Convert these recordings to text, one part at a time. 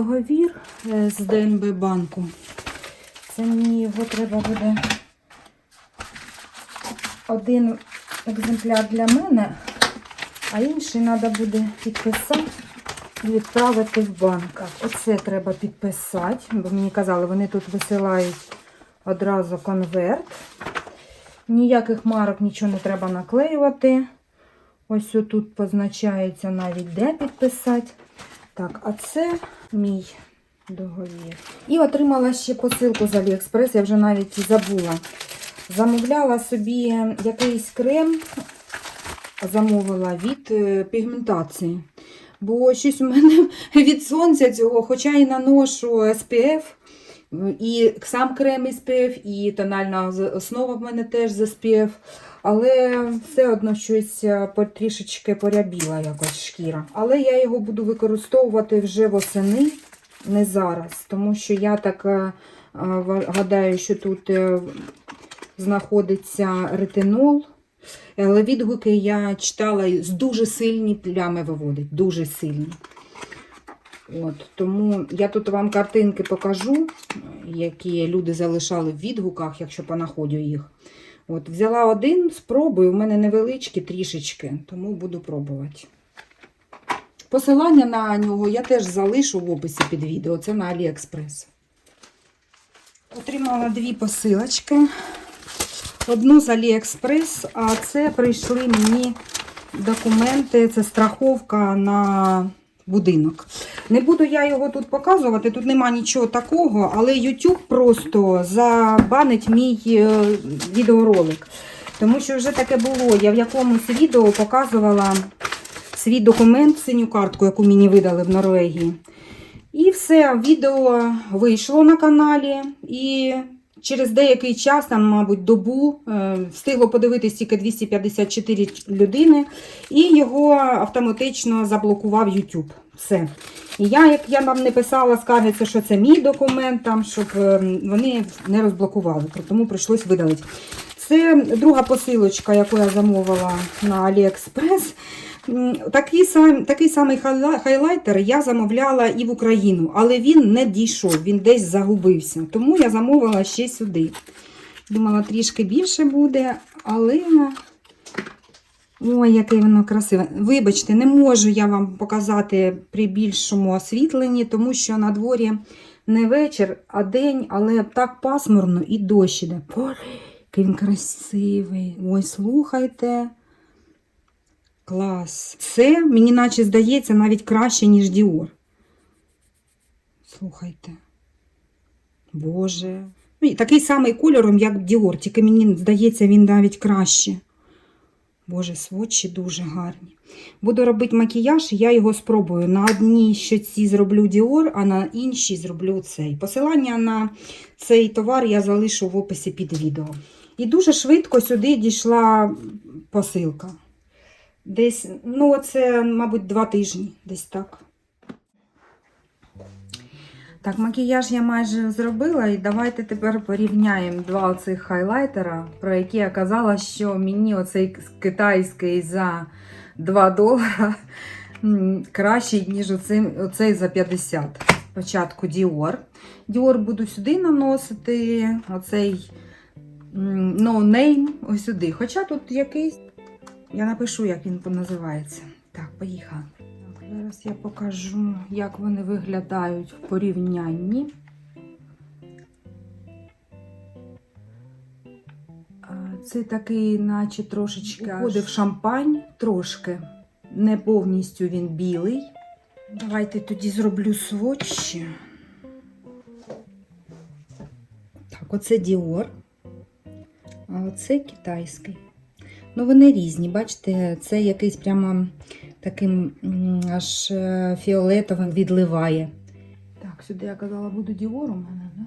Договір е, з ДНБ банку. Це мені його треба буде один екземпляр для мене, а інший треба буде підписати і відправити в банк. Оце треба підписати, бо мені казали, вони тут висилають одразу конверт. Ніяких марок нічого не треба наклеювати. Ось тут позначається навіть де підписати. Так, а це мій договір. І отримала ще посилку з Аліекспрес, я вже навіть і забула. Замовляла собі якийсь крем, замовила від е, пігментації. Бо щось у мене від сонця цього, хоча і наношу SPF, і сам крем SPF, і тональна основа в мене теж з SPF. Але все одно щось е, потрішечки порябіла якось шкіра. Але я його буду використовувати вже восени, не зараз. Тому що я так е, е, гадаю, що тут знаходиться ретинол. Але відгуки я читала з дуже сильні плями виводить. Дуже сильні. От, тому я тут вам картинки покажу, які люди залишали в відгуках, якщо понаходю їх. От, взяла один, спробую, у мене невеличкі трішечки, тому буду пробувати. Посилання на нього я теж залишу в описі під відео. Це на Аліекспрес. Отримала дві посилочки. Одну з Аліекспрес, а це прийшли мені документи, це страховка на будинок. Не буду я його тут показувати, тут нема нічого такого, але YouTube просто забанить мій е, відеоролик. Тому що вже таке було. Я в якомусь відео показувала свій документ, синю картку, яку мені видали в Норвегії. І все, відео вийшло на каналі. І через деякий час, там, мабуть, добу, е, встигло подивитись тільки 254 людини, і його автоматично заблокував YouTube. Все. І я, як я вам не писала, скаржиться, що це мій документ, там, щоб е, вони не розблокували, тому прийшлось видалити. Це друга посилочка, яку я замовила на Аліекспрес. Такий, сам, такий самий хайлайтер я замовляла і в Україну, але він не дійшов, він десь загубився. Тому я замовила ще сюди. Думала, трішки більше буде, але. Ой, яке воно красиве. Вибачте, не можу я вам показати при більшому освітленні, тому що на дворі не вечір, а день, але так пасмурно і дощ іде. Боже, який він красивий. Ой, слухайте. Клас. Це, мені наче здається, навіть краще, ніж Діор. Слухайте. Боже. Ну, Такий самий кольором, як Діор, тільки мені здається, він навіть краще. Боже, сводчі дуже гарні. Буду робити макіяж, я його спробую. На одній щоці зроблю Dior, а на іншій зроблю цей. Посилання на цей товар я залишу в описі під відео. І дуже швидко сюди дійшла посилка. Десь, ну, це, мабуть, два тижні, десь так. Так, макіяж я майже зробила, і давайте тепер порівняємо два оцих хайлайтера, про які я казала, що мені оцей китайський за 2 долара кращий, ніж оцей, оцей за 50. Спочатку Dior. Dior буду сюди наносити, оцей No Name ось сюди. Хоча тут якийсь, я напишу, як він називається. Так, поїхали. Так, зараз я покажу, як вони виглядають в порівнянні. Це такий, наче трошечки входив шампань, трошки. Не повністю він білий. Давайте тоді зроблю сводчі. Так, оце Dior, а оце китайський. Ну, вони різні, бачите, це якийсь прямо таким аж е, фіолетовим відливає. Так, сюди я казала, буду Діор у мене, да?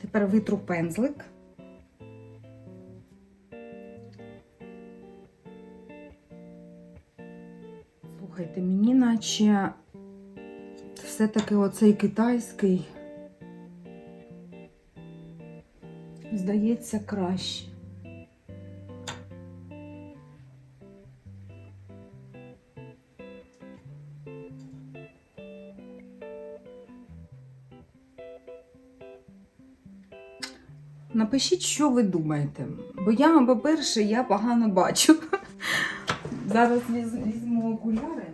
Тепер витру пензлик. Слухайте, мені наче все-таки оцей китайський дається краще. Напишіть, що ви думаєте, бо я, по-перше, я погано бачу. Зараз візьму окуляри.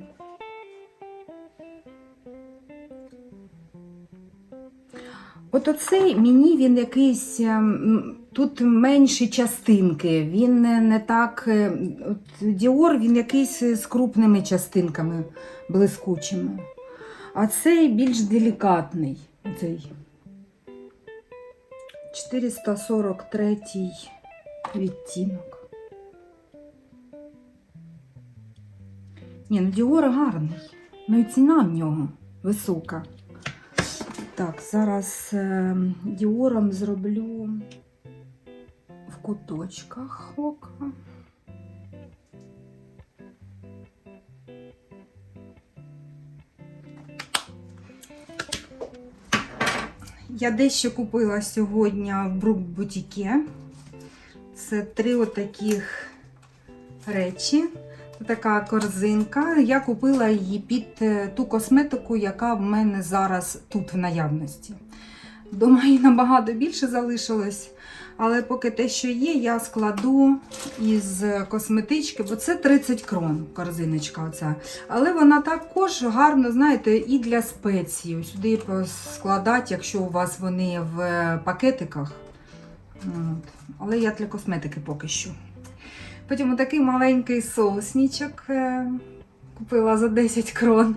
От оцей мені він якийсь ем, ем, Тут менші частинки. Він не, не так. е, От Діор він якийсь з крупними частинками блискучими. А цей більш делікатний. Цей 443 відтінок. Ні, ну Діор гарний. Ну і ціна в нього висока. Так, зараз е, Діором зроблю куточках ока. Я дещо купила сьогодні в Брук Бутіке. Це три отаких речі. Така корзинка. Я купила її під е, ту косметику, яка в мене зараз тут в наявності. Дома її набагато більше залишилось. Але поки те, що є, я складу із косметички, бо це 30 крон корзиночка. Оця. Але вона також гарно, знаєте, і для спецій. Сюди складати, якщо у вас вони в пакетиках. От. Але я для косметики поки що. Потім отакий маленький соусничок е, купила за 10 крон.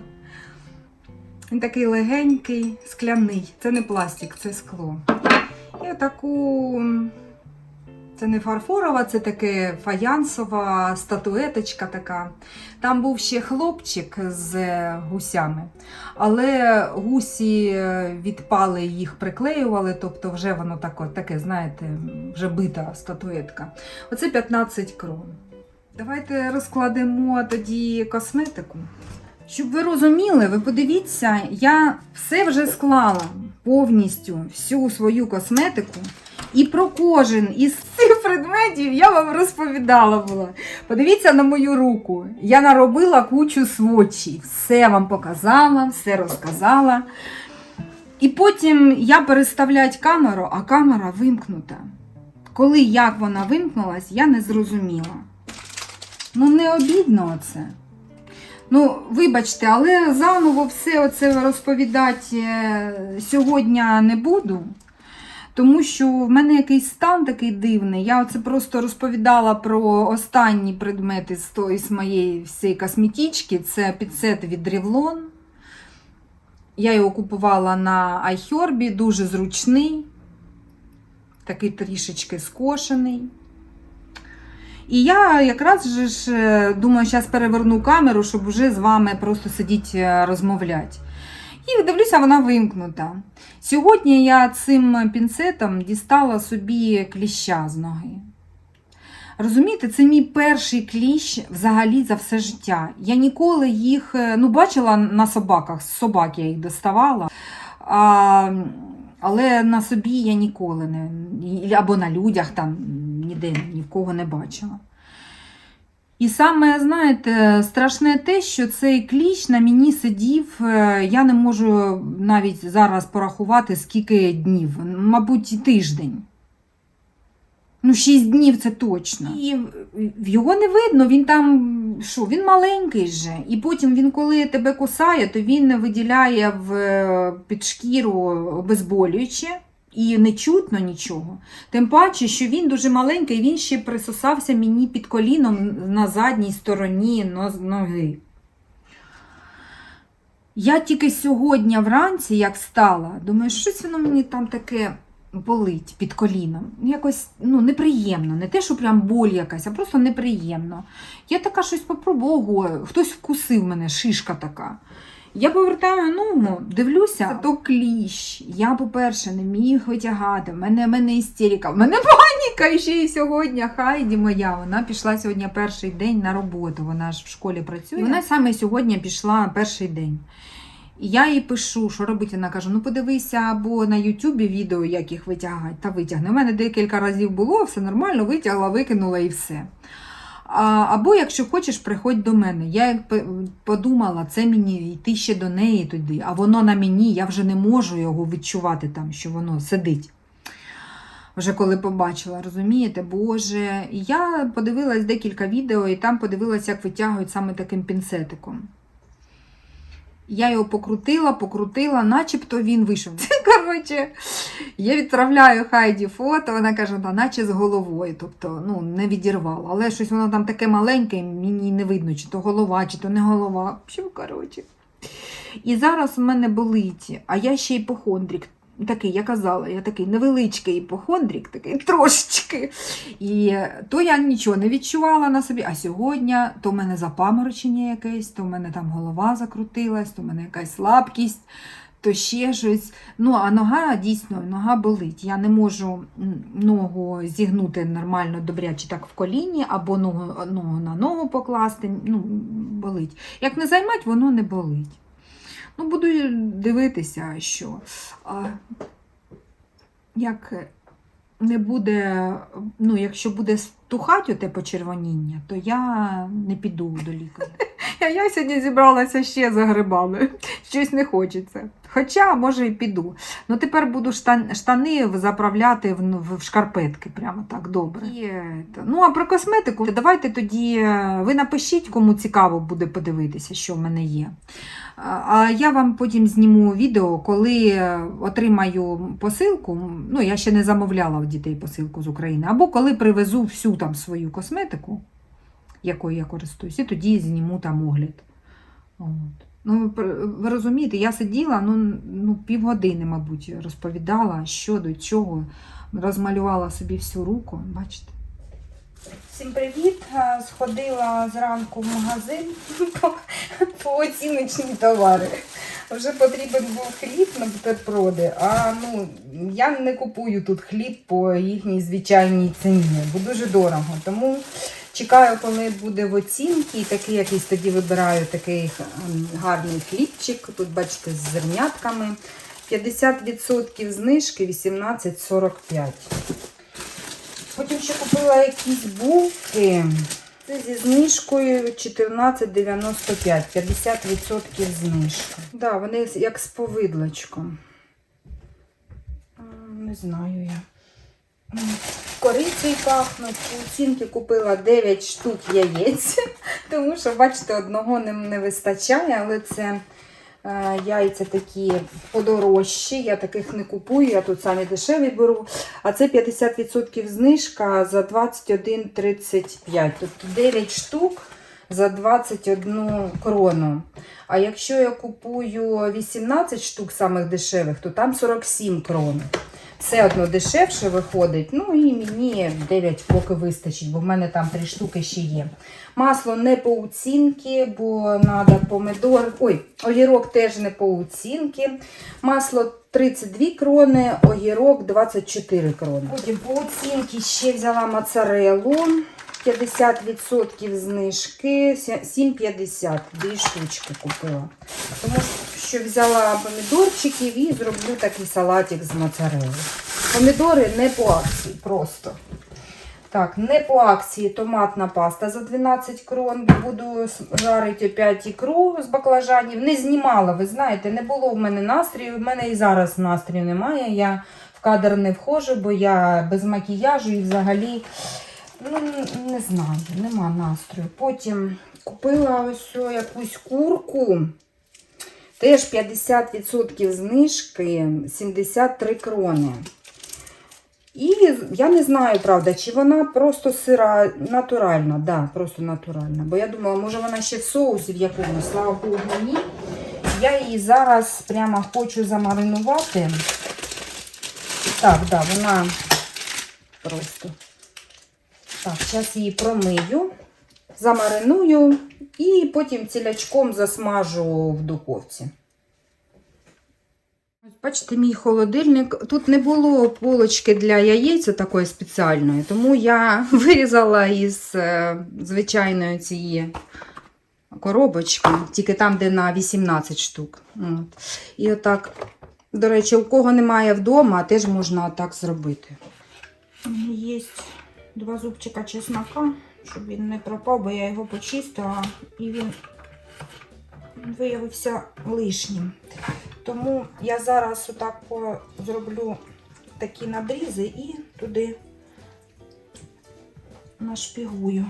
Він такий легенький, скляний. Це не пластик, це скло. І отаку, це не фарфорова, це таке фаянсова статуеточка така. Там був ще хлопчик з гусями, але гусі відпали, їх приклеювали, тобто вже воно таке, таке знаєте, вже бита статуетка. Оце 15 крон. Давайте розкладемо тоді косметику. Щоб ви розуміли, ви подивіться, я все вже склала повністю всю свою косметику. І про кожен із цих предметів я вам розповідала була. Подивіться на мою руку. Я наробила кучу свочі. Все вам показала, все розказала. І потім я переставлять камеру, а камера вимкнута. Коли як вона вимкнулась, я не зрозуміла. Ну, не обідно це. Ну, вибачте, але заново все оце розповідати е, сьогодні не буду. Тому що в мене якийсь стан такий дивний. Я оце просто розповідала про останні предмети з тої з моєї всієї косметички. Це підсет від Revlon. Я його купувала на iHerb, дуже зручний, такий трішечки скошений. І я якраз же ж е, думаю, зараз переверну камеру, щоб вже з вами просто сидіти розмовляти. І дивлюся, вона вимкнута. Сьогодні я цим пінцетом дістала собі кліща з ноги. Розумієте, це мій перший кліщ взагалі за все життя. Я ніколи їх е, ну, бачила на собаках, з собак я їх доставала. А, але на собі я ніколи не або на людях там ніде ні в кого не бачила. І саме, знаєте, страшне те, що цей кліщ на мені сидів, е, я не можу навіть зараз порахувати, скільки днів, мабуть, тиждень. Ну, 6 днів це точно. І його не видно, він там, що, він маленький же. І потім він, коли тебе кусає, то він виділяє в, е, під шкіру обезболююче. І не чутно нічого. Тим паче, що він дуже маленький, він ще присосався мені під коліном на задній стороні ноги. Я тільки сьогодні вранці, як встала, думаю, щось воно мені там таке болить під коліном. Якось ну, неприємно. Не те, що прям боль якась, а просто неприємно. Я така щось попробувала, хтось вкусив мене, шишка така. Я повертаю ногу, дивлюся, це то кліщ. Я, по-перше, не міг витягати. В мене, мене істерика, в мене паніка. І ще й сьогодні Хайді моя. Вона пішла сьогодні перший день на роботу. Вона ж в школі працює. І вона саме сьогодні пішла перший день. І я їй пишу, що робити. Вона каже: ну подивися або на Ютубі відео, як їх витягати, та витягне. У мене декілька разів було, все нормально, витягла, викинула і все. Або, якщо хочеш, приходь до мене. Я подумала, це мені йти ще до неї туди, а воно на мені, я вже не можу його відчувати там, що воно сидить. Вже коли побачила, розумієте, Боже. Я подивилась декілька відео, і там подивилась, як витягують саме таким пінцетиком. Я його покрутила, покрутила, начебто він вийшов. Коротше, я відправляю Хайді фото, вона каже, да, наче з головою, тобто ну, не відірвала. Але щось воно там таке маленьке, мені не видно, чи то голова, чи то не голова. В общем, коротше. І зараз у мене болить, а я ще й іпохондрик. Такий, я казала, я такий невеличкий іпохондрик, такий трошечки. І то я нічого не відчувала на собі. А сьогодні то в мене запаморочення якесь, то в мене там голова закрутилась, то в мене якась слабкість, то ще щось. Ну, а нога дійсно нога болить. Я не можу ногу зігнути нормально добряче так в коліні, або ногу, ногу на ногу покласти. Ну, болить. Як не займати, воно не болить. Ну, буду дивитися, що. А, як не буде, ну, якщо буде стухати оте почервоніння, то я не піду до лікаря. Я сьогодні зібралася ще за грибами. Щось не хочеться. Хоча, може, і піду. Ну, тепер буду штани заправляти в, шкарпетки, прямо так добре. І, ну, а про косметику, давайте тоді е, ви напишіть, кому цікаво буде подивитися, що в мене є. А я вам потім зніму відео, коли е, отримаю посилку. Ну, я ще не замовляла в дітей посилку з України, або коли привезу всю там свою косметику, якою я користуюсь, і тоді зніму там огляд. От. Ну, ви розумієте, я сиділа ну, ну, півгодини, мабуть, розповідала, що до чого, розмалювала собі всю руку. Бачите? Всім привіт! Е, Сходила зранку в магазин по, оціночні товари. Вже потрібен був хліб на бутерброди, а ну, я не купую тут хліб по їхній звичайній ціні, бо дуже дорого. Тому чекаю, коли буде в оцінці, і такий якийсь тоді вибираю такий ем, гарний хлібчик. Тут, бачите, з зернятками. 50% знижки 18,45. Потім ще купила якісь булки. Це зі знижкою 14,95, 50% знижка. Да, вони як з повидлочком. Не знаю я. Корицею пахнуть. У оцінки купила 9 штук яєць, тому що, бачите, одного не, не вистачає, але це е, яйця такі подорожчі. Я таких не купую, я тут самі дешеві беру. А це 50% знижка за 21,35. Тобто 9 штук за 21 крону. А якщо я купую 18 штук самих дешевих, то там 47 крон. Все одно дешевше виходить. Ну і мені 9 поки вистачить, бо в мене там 3 штуки ще є. Масло не по оцінки, бо треба помидор. Ой, огірок теж не по оцінки. Масло 32 крони, огірок 24 крони. Потім по оцінці ще взяла моцарелу. 50% знижки, 7,50. Дві штучки купила. Тому що взяла помідорчиків і зроблю такий салатик з моцарелли. Помідори не по акції, просто. Так, не по акції томатна паста за 12 крон. Буду жарити опять ікру з баклажанів. Не знімала, ви знаєте, не було в мене настрію. В мене і зараз настрію немає. Я в кадр не входжу, бо я без макіяжу і взагалі ну, не знаю, нема настрою. Потім купила ось якусь курку. Теж 50% знижки 73 крони. І я не знаю, правда, чи вона просто сира натуральна. Да, просто натуральна. Бо я думала, може вона ще в соусі в якомусь, слава Богу, ні. Я її зараз прямо хочу замаринувати. Так, да, вона просто. Так, зараз її промию, замариную і потім цілячком засмажу в духовці. Бачите, мій холодильник. Тут не було полочки для яєць такої спеціальної, тому я вирізала із е, звичайної цієї коробочки, тільки там, де на 18 штук. От. І отак, до речі, у кого немає вдома, теж можна отак зробити. Є два зубчика чеснока, щоб він не пропав, бо я його почистила і він виявився лишнім. Тому я зараз отак зроблю такі надрізи і туди нашпігую.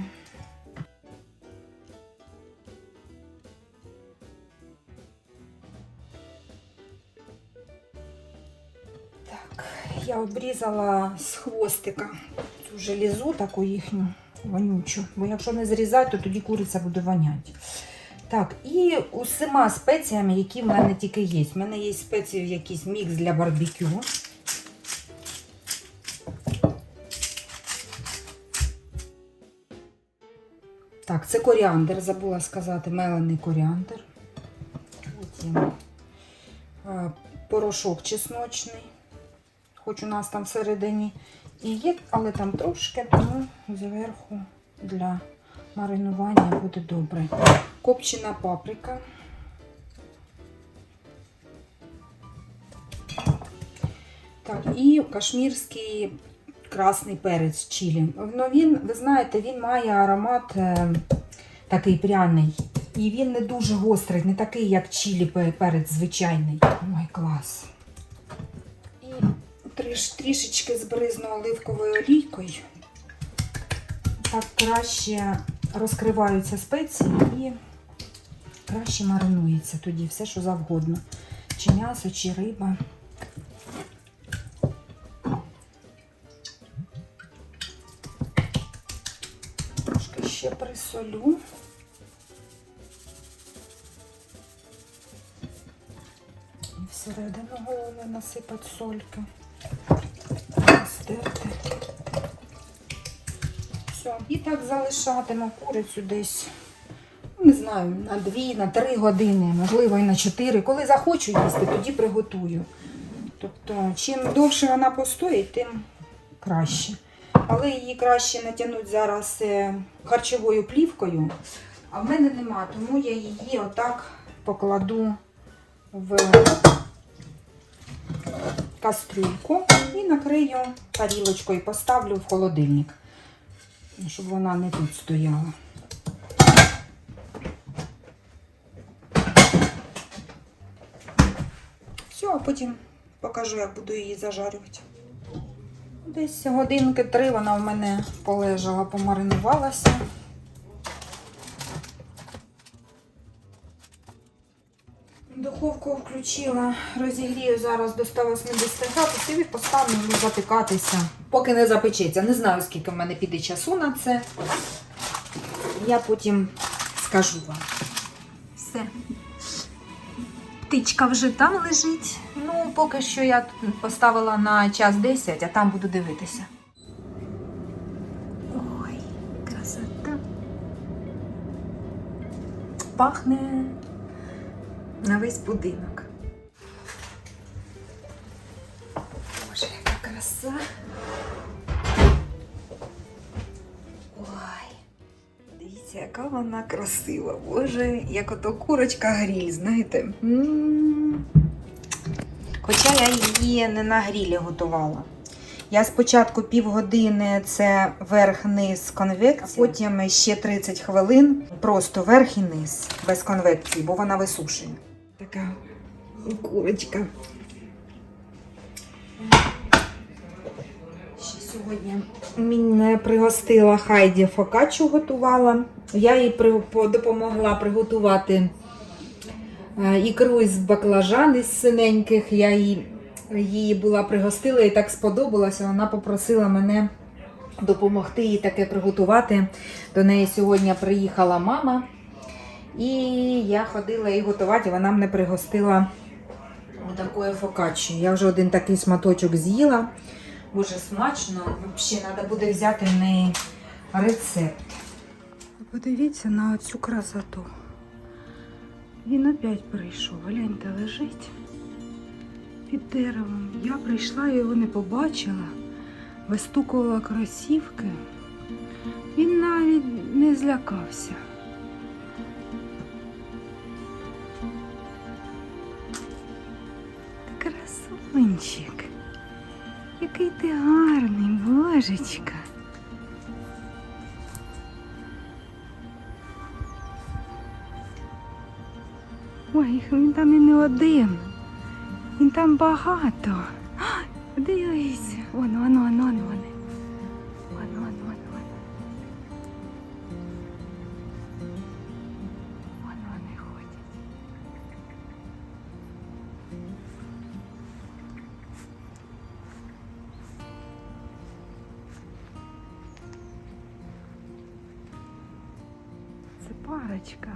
Я обрізала з хвостика цю желізу, таку їхню вонючу. Бо якщо не зрізати, то тоді куриця буде воняти. Так, і усіма спеціями, які в мене тільки є. У мене є спеції якийсь мікс для барбекю. Так, це коріандр, забула сказати, мелений коріандр. Потім е, порошок чесночний, хоч у нас там всередині і є, але там трошки, тому зверху для маринування буде добре. Копчена паприка. Так, і кашмірський красний перець чилі. Ну, він, ви знаєте, він має аромат е, такий пряний. І він не дуже гострий, не такий, як чилі перець звичайний. Ой, клас. Трішечки збризну оливковою олійкою. Так краще розкриваються спеції і краще маринується тоді все, що завгодно. Чи м'ясо, чи риба. Трошки ще присолю. І всередину головне насипати сольки. Все. І так залишатиму курицю десь, ну, не знаю, на 2, на 3 години, можливо, і на 4. Коли захочу їсти, тоді приготую. Тобто, чим довше вона постоїть, тим краще. Але її краще натягнути зараз е, харчовою плівкою. А в мене нема, тому я її отак покладу в кастрюльку і накрию тарілочкою, поставлю в холодильник, щоб вона не тут стояла. Все, а потім покажу, як буду її зажарювати. Десь годинки три вона в мене полежала, помаринувалася. Духовку включила, розігрію зараз до 180 градусів і поставлю запікатися, поки не запечеться. Не знаю, скільки в мене піде часу на це. Я потім скажу вам. Все. Птичка вже там лежить. Ну, поки що я поставила на час 10, а там буду дивитися. Ой, красота. Пахне на весь будинок. Боже, яка краса. Ой. Дивіться, яка вона красива. Боже, як ото курочка гріль, знаєте. М. Хоча я її не на грілі готувала. Я спочатку півгодини це верх-низ конвекції, а потім ще 30 хвилин просто верх і низ без конвекції, бо вона висушена. Така курочка. Ще сьогодні мене пригостила Хайді фокачу готувала. Я їй допомогла приготувати е, ікру із баклажан із синеньких. Я її була пригостила і так сподобалося. Вона попросила мене допомогти їй таке приготувати. До неї сьогодні приїхала мама. І я ходила її готувати, вона мене пригостила такою фокаччою. Я вже один такий сматочок з'їла. Дуже смачно. Взагалі, треба буде взяти в неї рецепт. Подивіться на цю красоту. Він опять прийшов. Гляньте, лежить під деревом. Я прийшла і його не побачила. Вистукувала кросівки. Він навіть не злякався. Красунчик. Який ти гарний, божечка. Ой, він там і не один. Він там багато. А, Воно, воно, воно, вон, парочка.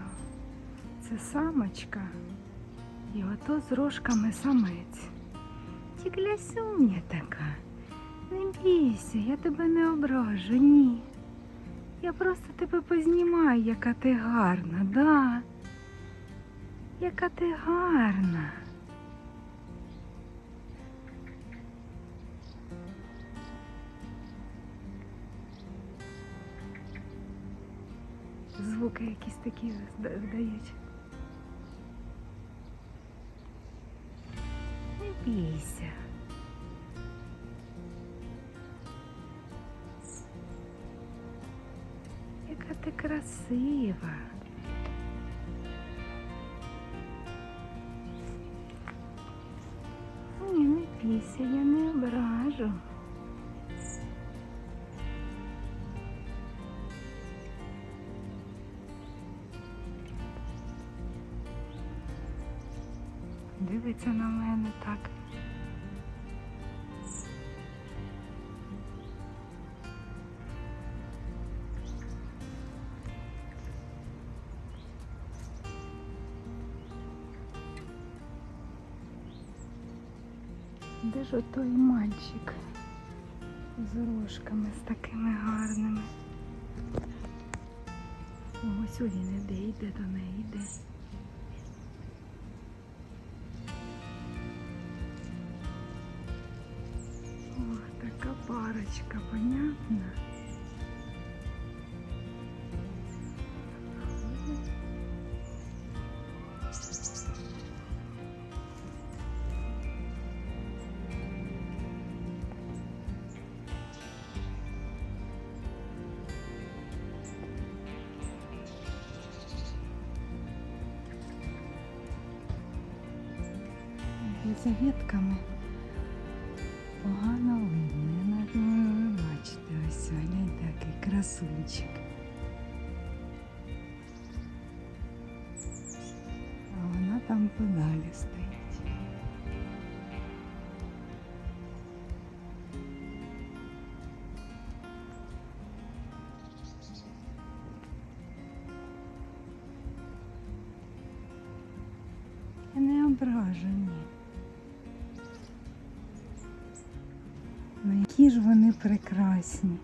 Це самочка. І ото з рожками самець. Тіклясюня така. Не бійся, я тебе не ображу, ні. Я просто тебе познімаю, яка ти гарна, да. Яка ти гарна. Якісь такі вдають. Не бійся. Яка ти красива. Ні, не бійся, я не ображу. Дивиться на мене так. Де ж отой мальчик з рожками, з такими гарними? Ось він іде, йде до неї, йде. Парочка, понятно? Не. Ну, які ж вони прекрасні.